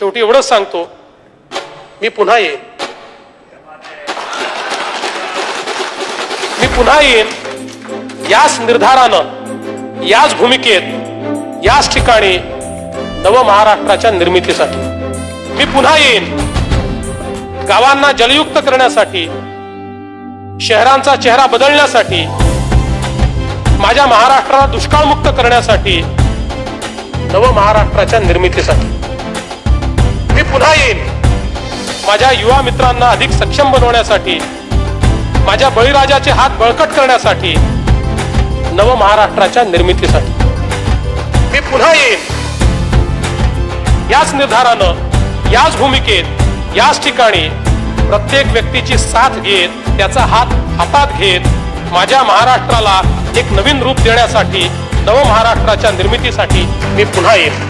शेवटी एवढंच सांगतो मी पुन्हा येईन. मी पुन्हा येईन याच निर्धारानं याच भूमिकेत याच ठिकाणी नव महाराष्ट्राच्या निर्मितीसाठी. मी पुन्हा येईन. गावांना जलयुक्त करण्यासाठी शहरांचा चेहरा बदलण्यासाठी माझ्या महाराष्ट्राला दुष्काळमुक्त करण्यासाठी नव महाराष्ट्राच्या निर्मितीसाठी. माझ्या युवा मित्रांना अधिक सक्षम बनवण्यासाठी माझ्या बळीराजाचे हात बळकट करण्यासाठी नव महाराष्ट्राच्या निर्मितीसाठी. मी पुन्हा येईन. याच निर्धारानं याच भूमिकेत याच ठिकाणी प्रत्येक व्यक्तीची साथ घेत त्याचा हात हातात घेत माझ्या महाराष्ट्राला एक नवीन रूप देण्यासाठी नव महाराष्ट्राच्या निर्मितीसाठी मी पुन्हा येईन.